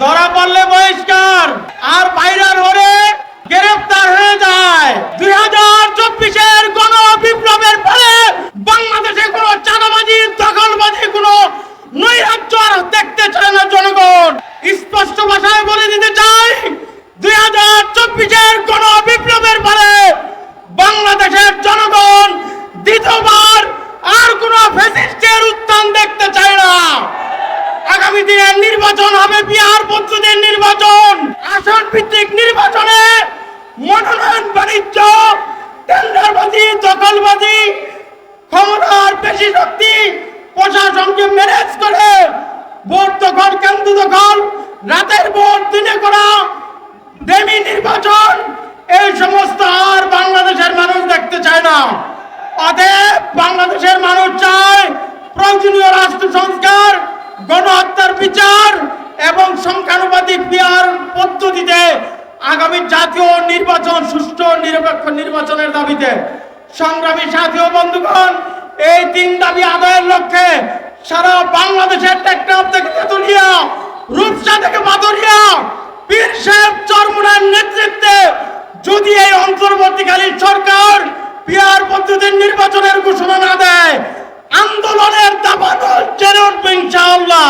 ধরা পড়লে বহিষ্কার, আর বাইরের হলে গ্রেফতার হয়ে যায়। দুই হাজার চব্বিশের গণ বিপ্লবের ফলে বাংলাদেশে কোনো চাঁদাবাজি, দখলবাজি, কোনো নৈরাজ্য আর দেখতে চায় না জনগণ। স্পষ্ট ভাষায় বলে দিতে চাই, দুই হাজার চব্বিশের গণ বিপ্লবের ফলে আগামী নির্বাচন হবে বিহার পদ্ধতির নির্বাচন। আসন ভিত্তিক নির্বাচনে মনোনয়ন, বাণিজ্য, টেন্ডারবাজি, দখলবাজি, ক্ষমতার বেশি শক্তি প্রশাসনকে ম্যানেজ করে ভোট দখল, কেন্দ্র দখল, রাতের ভোট, দিনে করা ডেমি নির্বাচন, এই সমস্ত আর বাংলাদেশের মানুষ দেখতে চায় না। অতএব বাংলাদেশের মানুষ চায় প্রয়োজনীয় রাষ্ট্র সংস্কার গণহত্যার বিচার এবং সংখ্যানুপাতিক বিহার পদ্ধতিতে আগামী জাতীয় নির্বাচন, সুষ্ঠু নিরপেক্ষ নির্বাচনের দাবিতে সংগ্রামী সাথী ও বন্ধুগণ, এই তিন দাবি আদায়ের লক্ষ্যে সারা বাংলাদেশের টেকনাফ থেকে তেতুলিয়া, রূপসা থেকে বাদরিয়া পীর সাহেব চরমুনার নেতৃত্বে যদি এই অন্তর্বর্তীকালীন সরকার বিহার পদ্ধতির নির্বাচনের ঘোষণা না দেয় আন্দোলনের জেনে উঠবে ইনশাআল্লাহ।